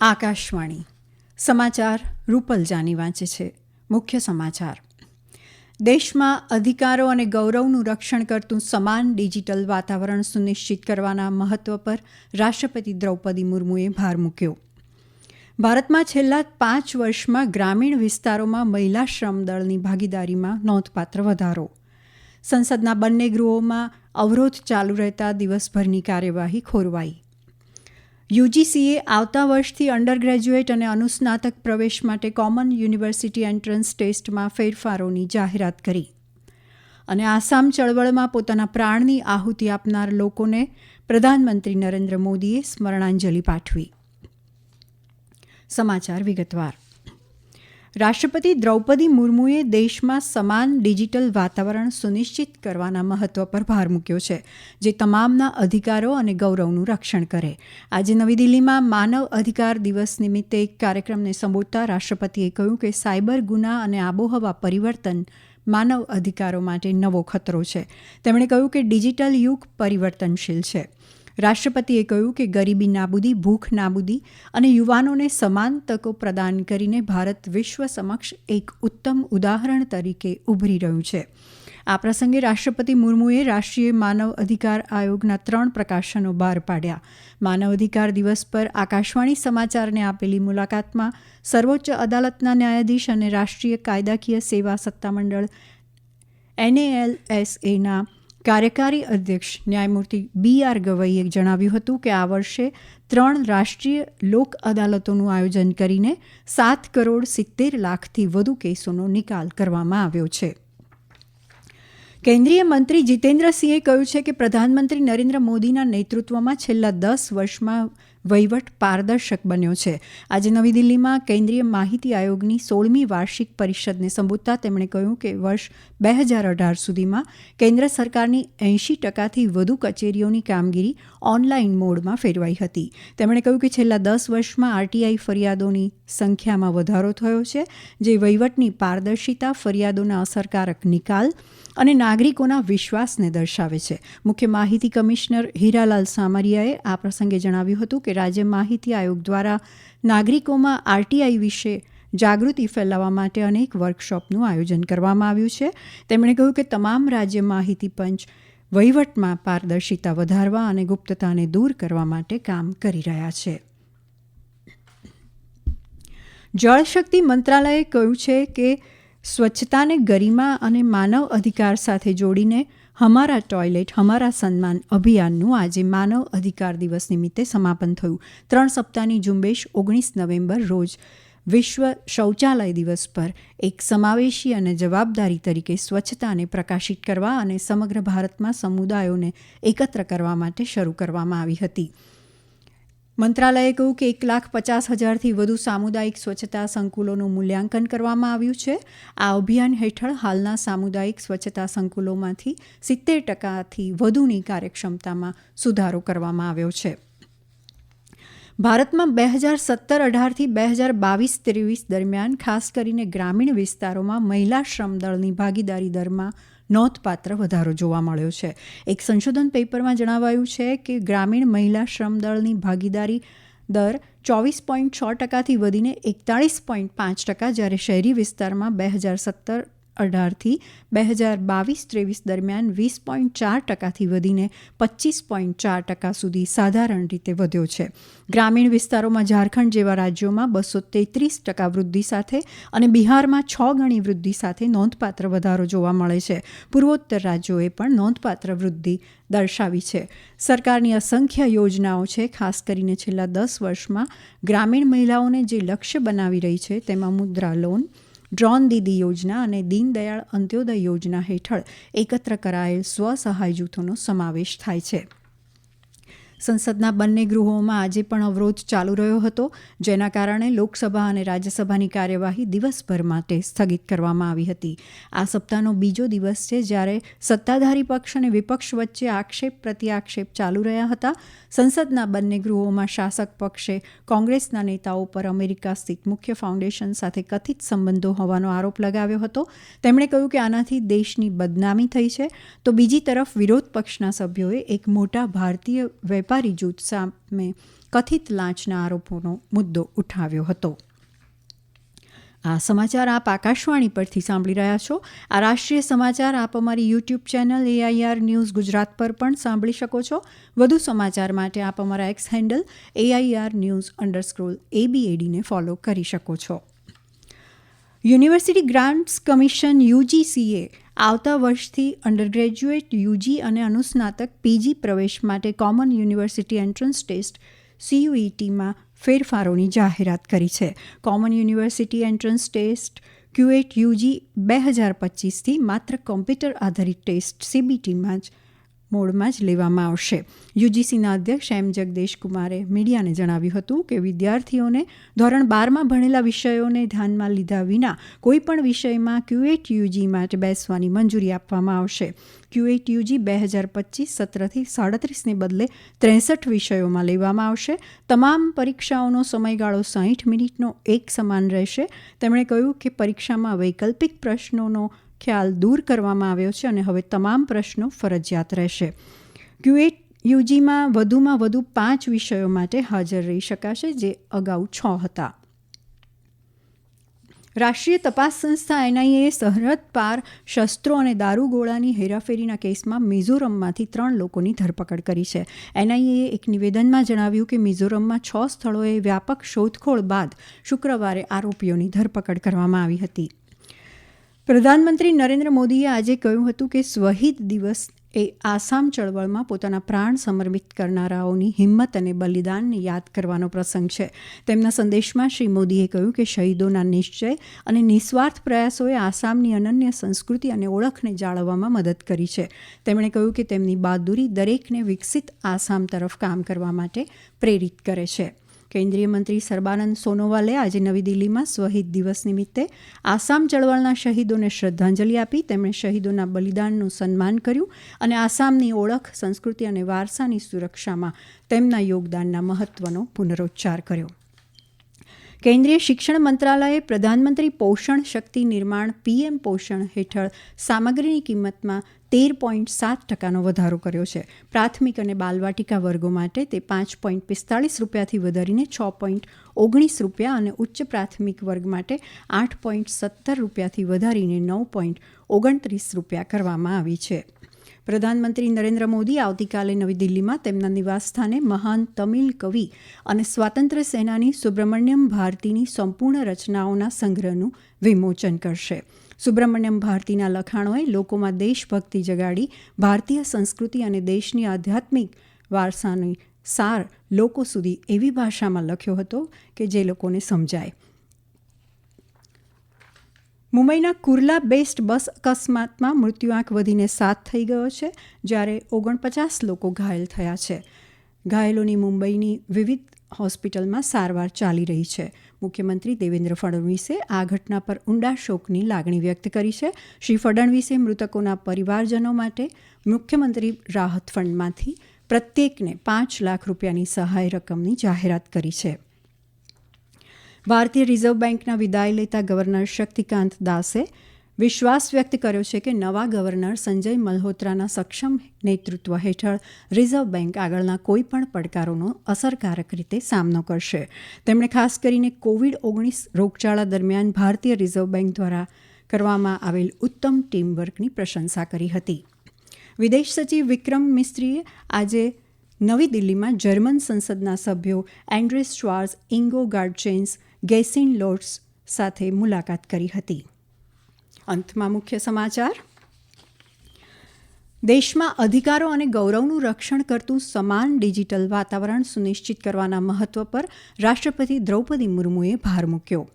આકાશવાણી. સમાચાર રૂપલ જાની વાંચે છે. મુખ્ય સમાચાર. દેશમાં અધિકારો અને ગૌરવનું રક્ષણ કરતું સમાન ડિજિટલ વાતાવરણ સુનિશ્ચિત કરવાના મહત્વ પર રાષ્ટ્રપતિ દ્રૌપદી મુર્મુએ ભાર મૂક્યો. ભારતમાં છેલ્લા પાંચ વર્ષમાં ગ્રામીણ વિસ્તારોમાં મહિલા શ્રમ દળની ભાગીદારીમાં નોંધપાત્ર વધારો. સંસદના બંને ગૃહોમાં અવરોધ ચાલુ રહેતા દિવસભરની કાર્યવાહી ખોરવાઈ. યુજીસીએ આવતા વર્ષથી અંડર ગ્રેજ્યુએટ અને અનુસ્નાતક પ્રવેશ માટે કોમન યુનિવર્સિટી એન્ટ્રન્સ ટેસ્ટમાં ફેરફારોની જાહેરાત કરી. અને આસામ ચળવળમાં પોતાના પ્રાણની આહુતિ આપનાર લોકોને પ્રધાનમંત્રી નરેન્દ્ર મોદીએ સ્મરણાંજલિ પાઠવી. સમાચાર વિગતવાર. રાષ્ટ્રપતિ દ્રૌપદી મુર્મુએ દેશમાં સમાન ડિજિટલ વાતાવરણ સુનિશ્ચિત કરવાના મહત્વ પર ભાર મૂક્યો છે, જે તમામના અધિકારો અને ગૌરવનું રક્ષણ કરે. આજે નવી દિલ્હીમાં માનવ અધિકાર દિવસ નિમિત્તે એક કાર્યક્રમને સંબોધતા રાષ્ટ્રપતિએ કહ્યું કે સાયબર ગુના અને આબોહવા પરિવર્તન માનવ અધિકારો માટે નવો ખતરો છે. તેમણે કહ્યું કે ડિજિટલ યુગ પરિવર્તનશીલ છે. રાષ્ટ્રપતિએ કહ્યું કે ગરીબી નાબૂદી, ભૂખ નાબૂદી અને યુવાનોને સમાન તકો પ્રદાન કરીને ભારત વિશ્વ સમક્ષ એક ઉત્તમ ઉદાહરણ તરીકે ઉભરી રહ્યું છે. આ પ્રસંગે રાષ્ટ્રપતિ મુર્મુએ રાષ્ટ્રીય માનવ અધિકાર આયોગના ત્રણ પ્રકાશનો બહાર પાડ્યા. માનવ અધિકાર દિવસ પર આકાશવાણી સમાચારને આપેલી મુલાકાતમાં સર્વોચ્ચ અદાલતના ન્યાયાધીશ અને રાષ્ટ્રીય કાયદાકીય સેવા સત્તામંડળ એનએએલએસએના કાર્યકારી અધ્યક્ષ ન્યાયમૂર્તિ બી આર ગવઈએ જણાવ્યું હતું કે આ વર્ષે ત્રણ રાષ્ટ્રીય લોક અદાલતોનું આયોજન કરીને સાત કરોડ સિત્તેર લાખથી વધુ કેસોનો નિકાલ કરવામાં આવ્યો છે. કેન્દ્રીય મંત્રી જીતેન્દ્રસિંહે કહ્યું છે કે પ્રધાનમંત્રી નરેન્દ્ર મોદીના નેતૃત્વમાં છેલ્લા દસ વર્ષમાં વહીવટ પારદર્શક બન્યો છે. આજે નવી દિલ્હીમાં કેન્દ્રીય માહિતી આયોગની સોળમી વાર્ષિક પરિષદને સંબોધતા તેમણે કહ્યું કે વર્ષ બે હજાર અઢાર સુધીમાં કેન્દ્ર સરકારની એંશી ટકાથી વધુ કચેરીઓની કામગીરી ઓનલાઈન મોડમાં ફેરવાઈ હતી. તેમણે કહ્યું કે છેલ્લા દસ વર્ષમાં આરટીઆઈ ફરિયાદોની સંખ્યામાં વધારો થયો છે, જે વહીવટની પારદર્શિતા, ફરિયાદોના અસરકારક નિકાલ અને નાગરિકોના વિશ્વાસને દર્શાવે છે. મુખ્ય માહિતી કમિશનર હીરાલાલ સામરિયાએ આ પ્રસંગે જણાવ્યું હતું કે રાજ્ય માહિતી આયોગ દ્વારા નાગરિકોમાં આરટીઆઈ વિશે જાગૃતિ ફેલાવવા માટે અનેક વર્કશોપનું આયોજન કરવામાં આવ્યું છે. તેમણે કહ્યું કે તમામ રાજ્ય માહિતી પંચ વહીવટમાં પારદર્શિતા વધારવા અને ગુપ્તતાને દૂર કરવા માટે કામ કરી રહ્યા છે. જળશક્તિ મંત્રાલયે કહ્યું છે કે સ્વચ્છતાને ગરિમા અને માનવ અધિકાર સાથે જોડીને હમારા ટોયલેટ હમારા સન્માન અભિયાનનું આજે માનવ અધિકાર દિવસ નિમિત્તે સમાપન થયું. ત્રણ સપ્તાહની ઝુંબેશ ઓગણીસ નવેમ્બર રોજ વિશ્વ શૌચાલય દિવસ પર એક સમાવેશી અને જવાબદારી તરીકે સ્વચ્છતાને પ્રકાશિત કરવા અને સમગ્ર ભારતમાં સમુદાયોને એકત્ર કરવા માટે શરૂ કરવામાં આવી હતી. મંત્રાલયે કહ્યું કે એક લાખ પચાસ હજારથી વધુ સામુદાયિક સ્વચ્છતા સંકુલોનું મૂલ્યાંકન કરવામાં આવ્યું છે. આ અભિયાન હેઠળ હાલના સામુદાયિક સ્વચ્છતા સંકુલોમાંથી સિત્તેર ટકાથી વધુની કાર્યક્ષમતામાં સુધારો કરવામાં આવ્યો છે. ભારતમાં બે હજાર સત્તર અઢારથી બે હજાર બાવીસ ત્રેવીસ દરમિયાન ખાસ કરીને ગ્રામીણ વિસ્તારોમાં મહિલા શ્રમદળની ભાગીદારી દરમાં નોંધપાત્ર વધારો જોવા મળ્યો છે. એક સંશોધન પેપરમાં જણાવાયું છે કે ગ્રામીણ મહિલા શ્રમદળની ભાગીદારી દર ચોવીસ પોઈન્ટ છ ટકાથી વધીને એકતાળીસ પોઈન્ટ પાંચ ટકા જ્યારે શહેરી વિસ્તારમાં બે હજાર સત્તર અઢારથી બે હજાર બાવીસ ત્રેવીસ દરમિયાન વીસ પોઈન્ટ ચાર ટકાથી વધીને પચીસ પોઈન્ટ ચાર ટકા સુધી સાધારણ રીતે વધ્યો છે. ગ્રામીણ વિસ્તારોમાં ઝારખંડ જેવા રાજ્યોમાં બસો તેત્રીસ ટકા વૃદ્ધિ સાથે અને બિહારમાં છ ગણી વૃદ્ધિ સાથે નોંધપાત્ર વધારો જોવા મળે છે. પૂર્વોત્તર રાજ્યોએ પણ નોંધપાત્ર વૃદ્ધિ દર્શાવી છે. સરકારની અસંખ્ય યોજનાઓ છે, ખાસ કરીને છેલ્લા દસ વર્ષમાં ગ્રામીણ મહિલાઓને જે લક્ષ્ય બનાવી રહી છે તેમાં મુદ્રા લોન ડ્રોન દીદી યોજના અને દીનદયાળ અંત્યોદય યોજના હેઠળ એકત્ર કરાયેલ સ્વ સહાય જૂથોનો સમાવેશ થાય છે. સંસદના બંને ગૃહોમાં આજે પણ અવરોધ ચાલુ રહ્યો હતો, જેના કારણે લોકસભા અને રાજ્યસભાની કાર્યવાહી દિવસભર માટે સ્થગિત કરવામાં આવી હતી. આ સપ્તાહનો બીજો દિવસ છે જ્યારે સત્તાધારી પક્ષ અને વિપક્ષ વચ્ચે આક્ષેપ પ્રત્યાક્ષેપ ચાલુ રહ્યા હતા. સંસદના બંને ગૃહોમાં શાસક પક્ષે કોંગ્રેસના નેતાઓ પર અમેરિકા સ્થિત મુખ્ય ફાઉન્ડેશન સાથે કથિત સંબંધો હોવાનો આરોપ લગાવ્યો હતો. તેમણે કહ્યું કે આનાથી દેશની બદનામી થઈ છે. તો બીજી તરફ વિરોધ પક્ષના સભ્યોએ એક મોટા ભારતીય વેબ વેપારી જૂથ સામે કથિત લાંચના આરોપોનો મુદ્દો ઉઠાવ્યો હતો. આ સમાચાર આપ આકાશવાણી પરથી સાંભળી રહ્યા છો. આ રાષ્ટ્રીય સમાચાર આપ અમારી YouTube channel AIR news Gujarat પર પણ સાંભળી શકો છો. વધુ સમાચાર માટે આપ અમારા X handle AIR news underscore એબીએડીને follow કરી શકો છો. યુનિવર્સિટી ગ્રાન્ટ્સ કમિશન યુજીસીએ આવતા વર્ષથી અંડરગ્રેજ્યુએટ યુજી અને અનુસ્નાતક પીજી પ્રવેશ માટે કોમન યુનિવર્સિટી એન્ટ્રન્સ ટેસ્ટ સીયુઈટીમાં ફેરફારોની જાહેરાત કરી છે. Common university entrance test CUET UG બે હજાર પચીસથી માત્ર કોમ્પ્યુટર આધારિત ટેસ્ટ સીબીટીમાં જ મોડમાં જ લેવામાં આવશે. યુજીસીના અધ્યક્ષ એમ જગદેશકુમારે મીડિયાને જણાવ્યું હતું કે વિદ્યાર્થીઓને ધોરણ બારમાં ભણેલા વિષયોને ધ્યાનમાં લીધા વિના કોઈપણ વિષયમાં ક્યુએટ યુજી માટે બેસવાની મંજૂરી આપવામાં આવશે. ક્યુએટ યુજી બે હજાર પચીસ સત્રથી સાડત્રીસને બદલે ત્રેસઠ વિષયોમાં લેવામાં આવશે. તમામ પરીક્ષાઓનો સમયગાળો સાહીઠ મિનિટનો એક સમાન રહેશે. તેમણે કહ્યું કે પરીક્ષામાં વૈકલ્પિક પ્રશ્નોનો ખ્યાલ દૂર કરવામાં આવ્યો છે અને હવે તમામ પ્રશ્નો ફરજિયાત રહેશે. ક્યુએટ, યુજીમાં વધુમાં વધુ પાંચ વિષયો માટે હાજર રહી શકાશે, જે અગાઉ છ હતા. રાષ્ટ્રીય તપાસ સંસ્થા એનઆઈએ સરહદ પાર શસ્ત્રો અને દારૂગોળાની હેરાફેરીના કેસમાં મિઝોરમમાંથી ત્રણ લોકોની ધરપકડ કરી છે. એનઆઈએ એક નિવેદનમાં જણાવ્યું કે મિઝોરમમાં છ સ્થળોએ વ્યાપક શોધખોળ બાદ શુક્રવારે આરોપીઓની ધરપકડ કરવામાં આવી હતી. પ્રધાનમંત્રી નરેન્દ્ર મોદીએ આજે કહ્યું હતું કે સ્વહિત દિવસ એ આસામ ચળવળમાં પોતાના પ્રાણ સમર્પિત કરનારાઓની હિંમત અને બલિદાનને યાદ કરવાનો પ્રસંગ છે. તેમના સંદેશમાં શ્રી મોદીએ કહ્યું કે શહીદોના નિશ્ચય અને નિસ્વાર્થ પ્રયાસોએ આસામની અનન્ય સંસ્કૃતિ અને ઓળખને જાળવવામાં મદદ કરી છે. તેમણે કહ્યું કે તેમની બહાદુરી દરેકને વિકસિત આસામ તરફ કામ કરવા માટે પ્રેરિત કરે છે. કેન્દ્રીય મંત્રી સર્બાનંદ સોનોવાલે આજે નવી દિલ્હીમાં શહીદ દિવસ નિમિત્તે આસામ ચળવળના શહીદોને શ્રદ્ધાંજલિ આપી તેમણે શહીદોના બલિદાનનું સન્માન કર્યું અને આસામની ઓળખ, સંસ્કૃતિ અને વારસાની સુરક્ષામાં તેમના યોગદાનના મહત્વનો પુનરોચ્ચાર કર્યો. કેન્દ્રીય શિક્ષણ મંત્રાલયે પ્રધાનમંત્રી પોષણ શક્તિ નિર્માણ પીએમ પોષણ હેઠળ સામગ્રીની કિંમતમાં તેર પોઈન્ટ સાત ટકાનો વધારો કર્યો છે. પ્રાથમિક અને બાલવાટિકા વર્ગો માટે તે પાંચ પોઈન્ટ પિસ્તાળીસ રૂપિયાથી વધારીને છ પોઈન્ટ ઓગણીસ રૂપિયા અને ઉચ્ચ પ્રાથમિક વર્ગ માટે આઠ પોઈન્ટ સત્તર રૂપિયાથી વધારીને નવ પોઈન્ટ ઓગણત્રીસ રૂપિયા કરવામાં આવી છે. પ્રધાનમંત્રી નરેન્દ્ર મોદી આવતીકાલે નવી દિલ્હીમાં તેમના નિવાસસ્થાને મહાન તમિલ કવિ અને સ્વાતંત્ર્ય સેનાની સુબ્રમણ્યમ ભારતીની સંપૂર્ણ રચનાઓના સંગ્રહનું વિમોચન કરશે. સુબ્રમણ્યમ ભારતીના લખાણોએ લોકોમાં દેશભક્તિ જગાડી, ભારતીય સંસ્કૃતિ અને દેશની આધ્યાત્મિક વારસાની સાર લોકો સુધી એવી ભાષામાં લખ્યો હતો કે જે લોકોને સમજાય. મુંબઈના કુર્લા બેસ્ટ બસ અકસ્માતમાં મૃત્યુઆંક વધીને સાત થઈ ગયો છે, જ્યારે ઓગણપચાસ લોકો ઘાયલ થયા છે. ઘાયલોની મુંબઈની વિવિધ હોસ્પિટલમાં સારવાર ચાલી રહી છે. મુખ્યમંત્રી દેવેન્દ્ર ફડણવીસે આ ઘટના પર ઊંડા શોકની લાગણી વ્યક્ત કરી છે. શ્રી ફડણવીસે મૃતકોના પરિવારજનો માટે મુખ્યમંત્રી રાહત ફંડમાંથી પ્રત્યેકને પાંચ લાખ રૂપિયાની સહાય રકમની જાહેરાત કરી છે. ભારતીય રિઝર્વ બેન્કના વિદાય લેતા ગવર્નર શક્તિકાંત દાસે વિશ્વાસ વ્યક્ત કર્યો છે કે નવા ગવર્નર સંજય મલ્હોત્રાના સક્ષમ નેતૃત્વ હેઠળ રિઝર્વ બેન્ક આગળના કોઈપણ પડકારોનો અસરકારક રીતે સામનો કરશે. તેમણે ખાસ કરીને કોવિડ ઓગણીસ રોગચાળા દરમિયાન ભારતીય રિઝર્વ બેન્ક દ્વારા કરવામાં આવેલ ઉત્તમ ટીમવર્કની પ્રશંસા કરી હતી. વિદેશ સચિવ વિક્રમ મિસ્ત્રીએ આજે નવી દિલ્હીમાં જર્મન સંસદના સભ્યો એન્ડ્રેસ શ્વાર્સ ઇંગો ગાર્ડચેન્સ ગેસિન લોર્ડ્સ સાથે મુલાકાત કરી હતી. અંતમાં મુખ્ય સમાચાર. દેશમાં અધિકારો અને ગૌરવનું રક્ષણ કરતું સમાન ડિજિટલ વાતાવરણ સુનિશ્ચિત કરવાના મહત્વ પર રાષ્ટ્રપતિ દ્રૌપદી મુર્મુએ ભાર મૂક્યો.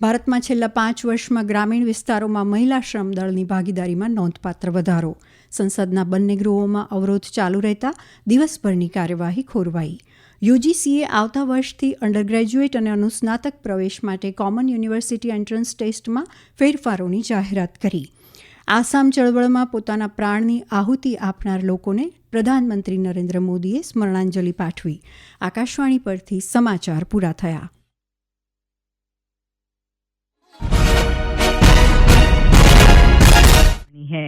ભારતમાં છેલ્લા પાંચ વર્ષમાં ગ્રામીણ વિસ્તારોમાં મહિલા શ્રમદળની ભાગીદારીમાં નોંધપાત્ર વધારો. સંસદના બંને ગૃહોમાં અવરોધ ચાલુ રહેતા દિવસભરની કાર્યવાહી ખોરવાઈ. યુજીસીએ આવતા વર્ષથી અંડરગ્રેજ્યુએટ અને અનુસ્નાતક પ્રવેશ માટે કોમન યુનિવર્સિટી એન્ટ્રન્સ ટેસ્ટમાં ફેરફારોની જાહેરાત કરી. આસામ ચળવળમાં પોતાના પ્રાણની આહુતિ આપનાર લોકોને પ્રધાનમંત્રી નરેન્દ્ર મોદીએ સ્મરણાંજલિ પાઠવી. આકાશવાણી પરથી સમાચાર પૂરા થયા. હૈ